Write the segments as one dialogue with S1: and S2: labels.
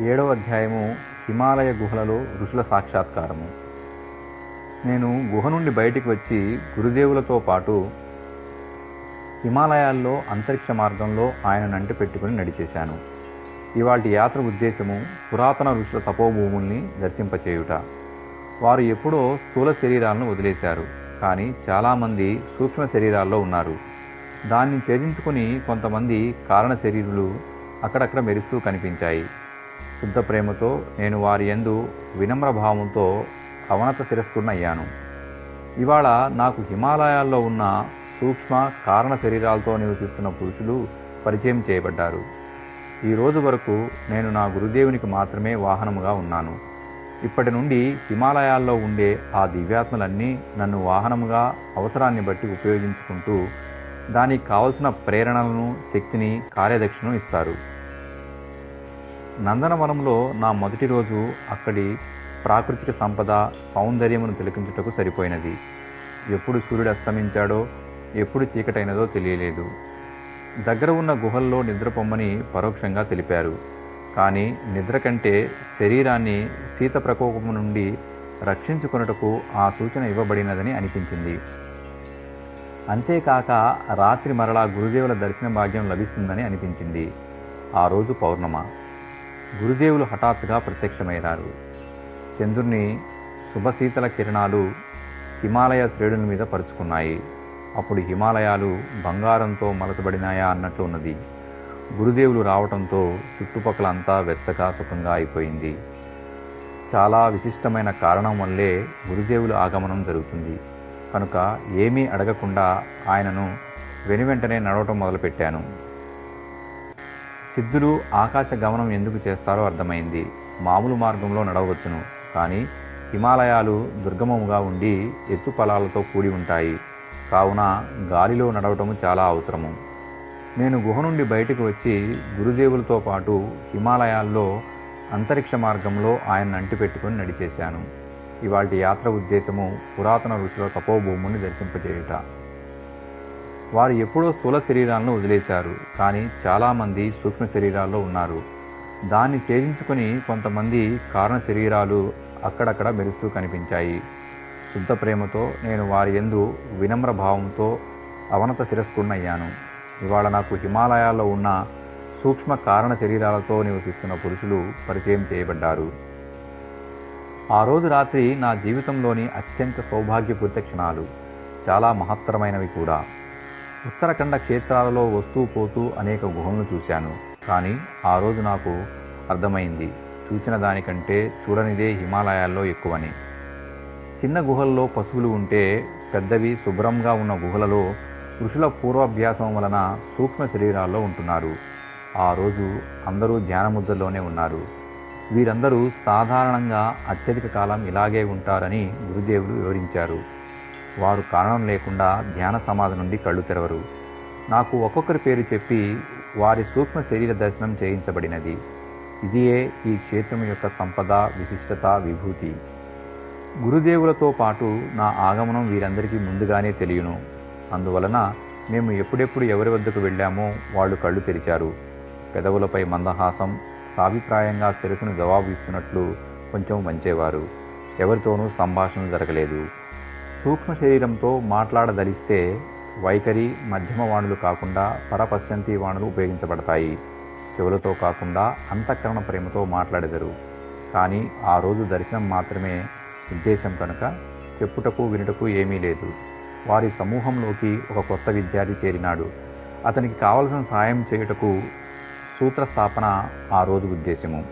S1: ఏడవ అధ్యాయము హిమాలయ గుహలలో ఋషుల సాక్షాత్కారము. నేను గుహ నుండి బయటికి వచ్చి గురుదేవులతో పాటు హిమాలయాల్లో అంతరిక్ష మార్గంలో ఆయన నంటి పెట్టుకుని నడిచేశాను. ఇవాటి యాత్ర ఉద్దేశము పురాతన ఋషుల తపోభూముల్ని దర్శింపచేయుట. వారు ఎప్పుడో స్థూల శరీరాలను వదిలేశారు కానీ చాలామంది సూక్ష్మ శరీరాల్లో ఉన్నారు. దాన్ని ఛేదించుకుని కొంతమంది కారణ శరీరులు అక్కడక్కడ మెరుస్తూ కనిపించాయి. శుద్ధ ప్రేమతో నేను వారి యందు వినమ్ర భావంతో అవనత తిరస్కున్నయ్యాను ఇవాళ నాకు హిమాలయాల్లో ఉన్న సూక్ష్మ కారణ శరీరాలతో నివసిస్తున్న పురుషులు పరిచయం చేయబడ్డారు. ఈ రోజు వరకు నేను నా గురుదేవునికి మాత్రమే వాహనముగా ఉన్నాను. ఇప్పటి నుండి హిమాలయాల్లో ఉండే ఆ దివ్యాత్మలన్నీ నన్ను వాహనముగా అవసరాన్ని బట్టి ఉపయోగించుకుంటూ దానికి కావలసిన ప్రేరణలను శక్తిని కార్యదక్షను ఇస్తారు. నందనవనంలో నా మొదటి రోజు అక్కడి ప్రాకృతిక సంపద సౌందర్యమును తిలకించుటకు సరిపోయినది. ఎప్పుడు సూర్యుడు అస్తమించాడో ఎప్పుడు చీకటైనదో తెలియలేదు. దగ్గర ఉన్న గుహల్లో నిద్రపొమ్మని పరోక్షంగా తెలిపారు. కానీ నిద్ర కంటే శరీరాన్ని శీత ప్రకోపము నుండి రక్షించుకొనుటకు ఆ సూచన ఇవ్వబడినదని అనిపించింది. అంతేకాక రాత్రి మరలా గురుదేవుల దర్శన భాగ్యం లభిస్తుందని అనిపించింది. ఆ రోజు పౌర్ణమ. గురుదేవులు హఠాత్తుగా ప్రత్యక్షమయ్యారు. చంద్రుని శుభశీతల కిరణాలు హిమాలయ శ్రేణుల మీద పరుచుకున్నాయి. అప్పుడు హిమాలయాలు బంగారంతో మలచబడినాయా అన్నట్లు ఉన్నది. గురుదేవులు రావటంతో చుట్టుపక్కల అంతా వెచ్చగా సుఖంగా అయిపోయింది. చాలా విశిష్టమైన కారణం వల్లే గురుదేవుల ఆగమనం జరుగుతుంది. కనుక ఏమీ అడగకుండా ఆయనను వెనువెంటనే నడవటం మొదలుపెట్టాను. సిద్ధులు ఆకాశ గమనం ఎందుకు చేస్తారో అర్థమైంది. మామూలు మార్గంలో నడవచ్చును. కానీ హిమాలయాలు దుర్గమముగా ఉండి ఎత్తు పొలాలతో కూడి ఉంటాయి. కావున గాలిలో నడవటము చాలా అవసరము. నేను గుహ నుండి బయటకు వచ్చి గురుదేవులతో పాటు హిమాలయాల్లో అంతరిక్ష మార్గంలో ఆయన అంటిపెట్టుకుని నడిచేశాను. ఇవాటి యాత్ర ఉద్దేశము పురాతన ఋషుల తపోభూముని దర్శింపజేయుట వారు ఎప్పుడో స్థూల శరీరాలను వదిలేశారు కానీ చాలామంది సూక్ష్మ శరీరాల్లో ఉన్నారు. దాన్ని ఛేదించుకుని కొంతమంది కారణ శరీరాలు అక్కడక్కడ మెరుస్తూ కనిపించాయి. శుద్ధ ప్రేమతో నేను వారి యందు వినమ్ర భావంతో అవనత శిరస్కున్నయ్యాను ఇవాళ నాకు హిమాలయాల్లో ఉన్న సూక్ష్మ కారణ శరీరాలతో నివసిస్తున్న పురుషులు పరిచయం చేయబడ్డారు. ఆ రోజు రాత్రి నా జీవితంలోని అత్యంత సౌభాగ్యపూరిత క్షణాలు చాలా మహత్తరమైనవి కూడా. ఉత్తరాఖండ క్షేత్రాలలో వస్తూ పోతూ అనేక గుహలను చూశాను. కానీ ఆ రోజు నాకు అర్థమైంది. చూసిన దానికంటే చూడనిదే హిమాలయాల్లో ఎక్కువని. చిన్న గుహల్లో పశువులు ఉంటే పెద్దవి శుభ్రంగా ఉన్న గుహలలో ఋషుల పూర్వాభ్యాసం వలన సూక్ష్మ శరీరాల్లో ఉంటున్నారు. ఆ రోజు అందరూ ధ్యానముద్రలోనే ఉన్నారు. వీరందరూ సాధారణంగా అత్యధిక కాలం ఇలాగే ఉంటారని గురుదేవులు వివరించారు. వారు కారణం లేకుండా ధ్యాన సమాధి నుండి కళ్ళు తెరవరు. నాకు ఒక్కొక్కరి పేరు చెప్పి వారి సూక్ష్మ శరీర దర్శనం చేయించబడినది. ఇదియే ఈ క్షేత్రం యొక్క సంపద విశిష్టత విభూతి. గురుదేవులతో పాటు నా ఆగమనం వీరందరికీ ముందుగానే తెలియను. అందువలన మేము ఎప్పుడెప్పుడు ఎవరి వద్దకు వెళ్ళామో వాళ్ళు కళ్ళు తెరిచారు. పెదవులపై మందహాసం సాభిప్రాయంగా శిరసును జవాబు ఇస్తున్నట్లు కొంచెం వంచేవారు. ఎవరితోనూ సంభాషణ జరగలేదు. సూక్ష్మ శరీరంతో మాట్లాడదలిస్తే వైఖరి మధ్యమ వాణులు కాకుండా పరపశ్యంతి వాణులు ఉపయోగించబడతాయి. చెవులతో కాకుండా అంతఃకరణ ప్రేమతో మాట్లాడెదరు. కానీ ఆ రోజు దర్శనం మాత్రమే ఉద్దేశం కనుక చెప్పుటకు వినుటకు ఏమీ లేదు. వారి సమూహంలోకి ఒక కొత్త విద్యార్థి చేరినాడు. అతనికి కావలసిన సాయం చేయుటకు సూత్రస్థాపన ఆ రోజు ఉద్దేశము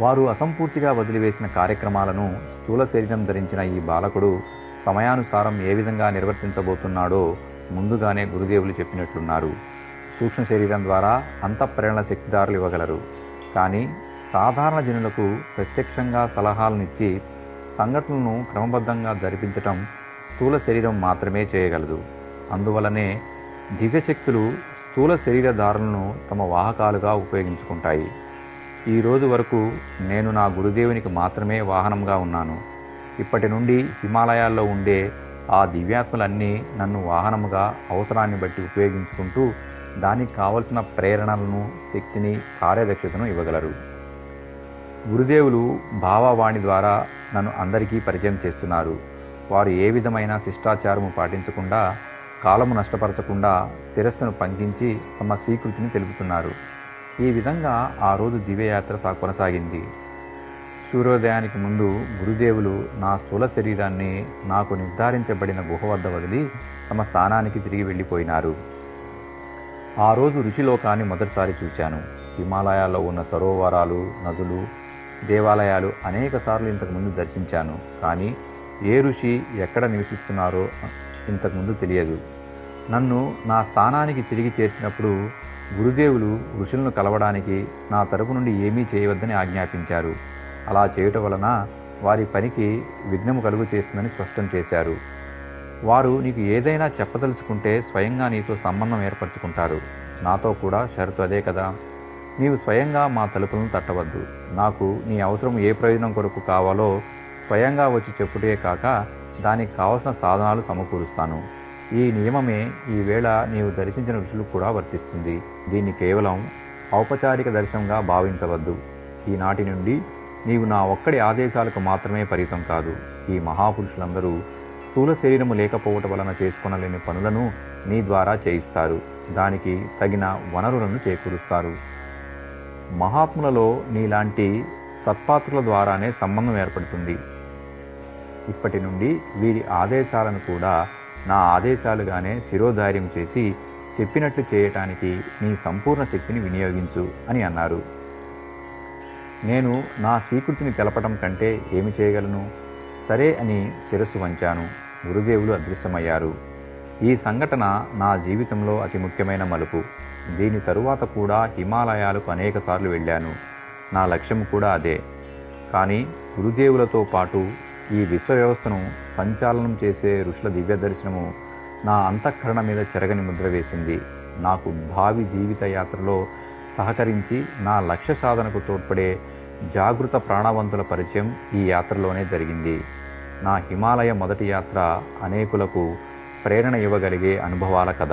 S1: వారు అసంపూర్తిగా వదిలివేసిన కార్యక్రమాలను స్థూల శరీరం ధరించిన ఈ బాలకుడు సమయానుసారం ఏ విధంగా నిర్వర్తించబోతున్నాడో ముందుగానే గురుదేవులు చెప్పినట్లున్నారు. సూక్ష్మ శరీరం ద్వారా అంతఃప్రేరణ శక్తిదారులు ఇవ్వగలరు. కానీ సాధారణ జనులకు ప్రత్యక్షంగా సలహాలనిచ్చి సంఘటనలను క్రమబద్ధంగా జరిపించటం స్థూల శరీరం మాత్రమే చేయగలదు. అందువలనే దివ్యశక్తులు స్థూల శరీరధారులను తమ వాహకాలుగా ఉపయోగించుకుంటాయి. ఈ రోజు వరకు నేను నా గురుదేవునికి మాత్రమే వాహనంగా ఉన్నాను. ఇప్పటి నుండి హిమాలయాల్లో ఉండే ఆ దివ్యాత్మలన్నీ నన్ను వాహనముగా అవసరాన్ని బట్టి ఉపయోగించుకుంటూ దానికి కావలసిన ప్రేరణలను శక్తిని కార్యదక్షతను ఇవ్వగలరు. గురుదేవులు భావవాణి ద్వారా నన్ను అందరికీ పరిచయం చేస్తున్నారు. వారు ఏ విధమైన శిష్టాచారము పాటించకుండా కాలము నష్టపరచకుండా శిరస్సును పంకించి తమ స్వీకృతిని తెలుపుతున్నారు. ఈ విధంగా ఆ రోజు దివ్యయాత్ర సా కొనసాగింది. సూర్యోదయానికి ముందు గురుదేవులు నా స్థూల శరీరాన్ని నాకు నిర్ధారించబడిన గుహ వద్ద వదిలి తమ స్థానానికి తిరిగి వెళ్ళిపోయినారు. ఆ రోజు ఋషిలోకాన్ని మొదటిసారి చూశాను హిమాలయాల్లో ఉన్న సరోవరాలు నదులు దేవాలయాలు అనేకసార్లు ఇంతకుముందు దర్శించాను. కానీ ఏ ఋషి ఎక్కడ నివసిస్తున్నారో ఇంతకుముందు తెలియదు. నన్ను నా స్థానానికి తిరిగి చేర్చినప్పుడు గురుదేవులు ఋషులను కలవడానికి నా తరపు నుండి ఏమీ చేయవద్దని ఆజ్ఞాపించారు. అలా చేయటం వలన వారి పనికి విఘ్నము కలుగు చేస్తుందని స్పష్టం చేశారు. వారు నీకు ఏదైనా చెప్పదలుచుకుంటే స్వయంగా నీతో సంబంధం ఏర్పరచుకుంటారు. నాతో కూడా షరతు అదే కదా. నీవు స్వయంగా మా తలుపులను తట్టవద్దు. నాకు నీ అవసరం ఏ ప్రయోజనం కొరకు కావాలో స్వయంగా వచ్చి చెప్పుటే కాక దానికి కావలసిన సాధనాలు సమకూరుస్తాను. ఈ నియమమే ఈవేళ నీవు దర్శించిన ఋషులకు కూడా వర్తిస్తుంది. దీన్ని కేవలం ఔపచారిక దర్శనంగా భావించవద్దు. ఈనాటి నుండి నీవు నా ఒక్కడి ఆదేశాలకు మాత్రమే పరిమితం కాదు. ఈ మహాపురుషులందరూ స్థూల శరీరము లేకపోవటం వలన చేసుకొనలేని పనులను నీ ద్వారా చేయిస్తారు. దానికి తగిన వనరులను చేకూరుస్తారు. మహాత్ములలో నీలాంటి సత్పాత్రుల ద్వారానే సంబంధం ఏర్పడుతుంది. ఇప్పటి నుండి వీరి ఆదేశాలను కూడా నా ఆదేశాలుగానే శిరోధార్యం చేసి చెప్పినట్లు చేయటానికి నీ సంపూర్ణ శక్తిని వినియోగించు అని అన్నారు. నేను నా స్వీకృతిని తెలపటం కంటే ఏమి చేయగలను? సరే అని శిరస్సు వంచాను. గురుదేవులు అదృశ్యమయ్యారు. ఈ సంఘటన నా జీవితంలో అతి ముఖ్యమైన మలుపు. దీని తరువాత కూడా హిమాలయాలకు అనేకసార్లు వెళ్ళాను. నా లక్ష్యం కూడా అదే. కానీ గురుదేవులతో పాటు ఈ విశ్వ వ్యవస్థను సంచాలనం చేసే ఋషుల దివ్య దర్శనము నా అంతఃకరణ మీద చెరగని ముద్ర వేసింది. నాకు భావి జీవిత యాత్రలో సహకరించి నా లక్ష్య సాధనకు తోడ్పడే జాగృత ప్రాణవంతుల పరిచయం ఈ యాత్రలోనే జరిగింది. నా హిమాలయ మొదటి యాత్ర అనేకులకు ప్రేరణ ఇవ్వగలిగే అనుభవాల కథ.